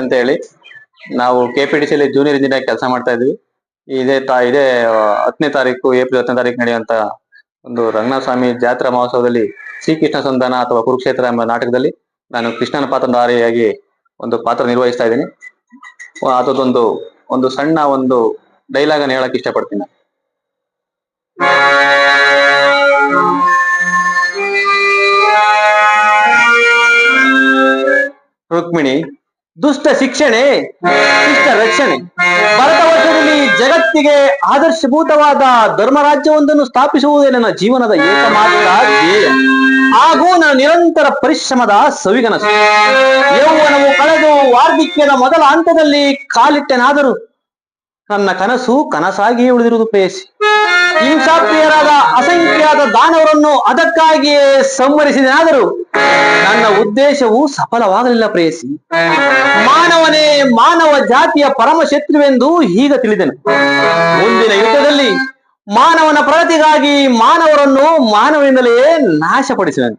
ಅಂತ ಹೇಳಿ ನಾವು K P D junior engineer ಕೆಲಸ ಮಾಡ್ತಾ ಇದ್ವಿ ಇದೇ ತಾ, ಇದೇ ಹತ್ತನೇ ತಾರೀಕು ಏಪ್ರಿಲ್ ಹತ್ತನೇ ತಾರೀಕು ನಡೆಯುವಂತ ಒಂದು ರಂಗನಾಥ ಸ್ವಾಮಿ ಜಾತ್ರಾ ಮಹೋತ್ಸವದಲ್ಲಿ ಶ್ರೀಕೃಷ್ಣ ಸಂಧಾನ ಅಥವಾ ಕುರುಕ್ಷೇತ್ರ ಎಂಬ ನಾಟಕದಲ್ಲಿ ನಾನು ಕೃಷ್ಣನ ಪಾತ್ರಧಾರಿಯಾಗಿ ಒಂದು ಪಾತ್ರ ನಿರ್ವಹಿಸ್ತಾ ಇದ್ದೀನಿ ಅದೊಂದು ಒಂದು ಸಣ್ಣ ಒಂದು ಡೈಲಾಗ್ ಅನ್ನು ಹೇಳಕ್ ಇಷ್ಟಪಡ್ತೀನಿ. ರುಕ್ಮಿಣಿ ದುಷ್ಟ ಶಿಕ್ಷಣೆ ಶಿಷ್ಟ ರಕ್ಷಣೆ. ಭಾರತ ವರ್ಷದಲ್ಲಿ ಜಗತ್ತಿಗೆ ಆದರ್ಶಭೂತವಾದ ಧರ್ಮರಾಜ್ಯವೊಂದನ್ನು ಸ್ಥಾಪಿಸುವುದೇ ನನ್ನ ಜೀವನದ ಏಕಮಾತ್ರ ಧ್ಯೇಯ. ಹಾಗೂ ನನ್ನ ನಿರಂತರ ಪರಿಶ್ರಮದ ಸವಿಗನಸು. ಯೌವನವು ಕಳೆದು ವಾರ್ಧಿಕ್ಯದ ಮೊದಲ ಹಂತದಲ್ಲಿ ಕಾಲಿಟ್ಟೆನಾದರೂ ನನ್ನ ಕನಸು ಕನಸಾಗಿಯೇ ಉಳಿದಿರುವುದು ಪ್ರೇಯಸಿ. ಹಿಂಸಾಪ್ರಿಯರಾದ ಅಸಂಖ್ಯಾತ ದಾನವರನ್ನು ಅದಕ್ಕಾಗಿಯೇ ಸಂವರಿಸಿದನಾದರೂ ನನ್ನ ಉದ್ದೇಶವು ಸಫಲವಾಗಲಿಲ್ಲ ಪ್ರೇಯಸಿ. ಮಾನವನೇ ಮಾನವ ಜಾತಿಯ ಪರಮ ಶತ್ರುವೆಂದು ಈಗ ತಿಳಿದನು. ಮುಂದಿನ ಯುದ್ಧದಲ್ಲಿ ಮಾನವನ ಪ್ರಗತಿಗಾಗಿ ಮಾನವರನ್ನು ಮಾನವನಿಂದಲೇ ನಾಶಪಡಿಸುವೆನು